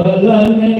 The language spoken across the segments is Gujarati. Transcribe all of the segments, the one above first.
బలనే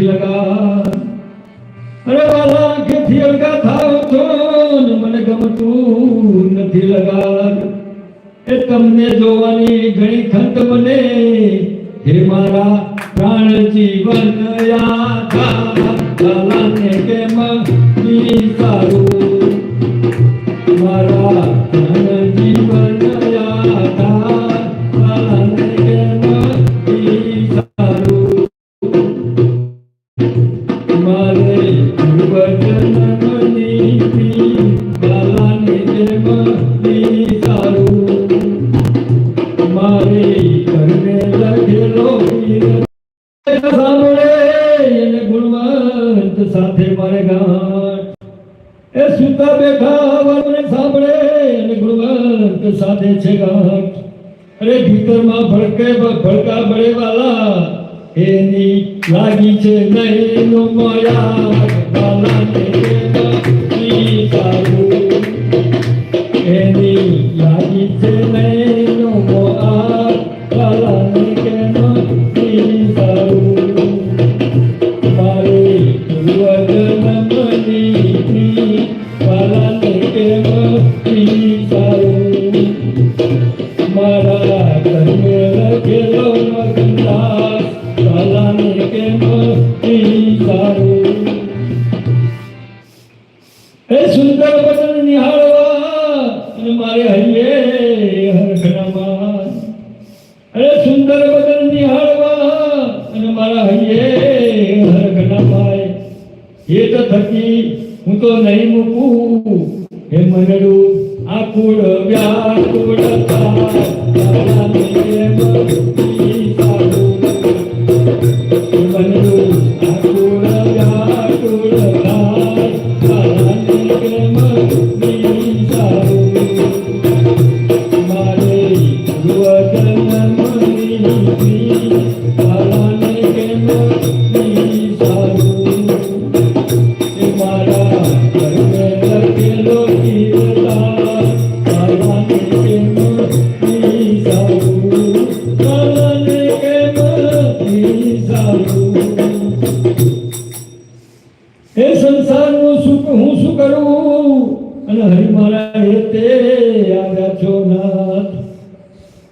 લગા આંખેથી અળગા થાવ છો મને ગમતું નથી લગા એ તમને જોવાની ઘણી ખંત મને. હે મારા પ્રાણ જીવન યાદ કેમ વિચારું એ સુતા બેઠા મને સાંભળે ભડકે બળે વાલા લાગી છે નહીં નો મોયા વાલાને એની લાગી છે નૈનો મોઆ કાલાને કેમ હું તો નહીં મૂકું. હે મનડું વ્યાકુળ થાય તારાને અને હરિ મારા હેતે આવ્યા છો નાથ.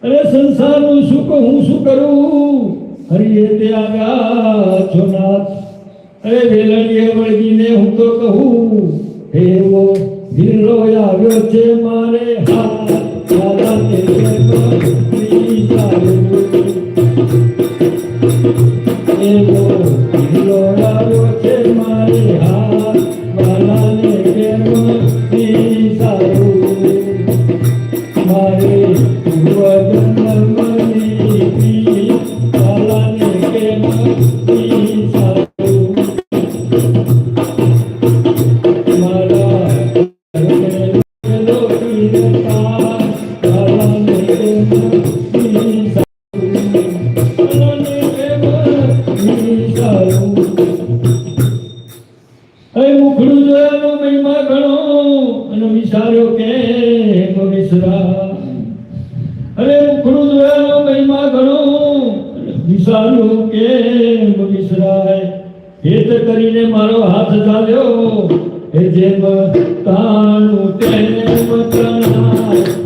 અરે સંસારનું સુખ હું શું કરું? હરિએ તે આવ્યા છો નાથ. અરે વેલણીએ વળગીને હું તો કહું એવો વીરો આવ્યો છે મારે હાથ કાલાને મહિમા ઘણો. વિચાર્યો કેમ વિસરાય? હેત કરીને મારો હાથ ચાલ્યો એ જેમ તાણું તેમ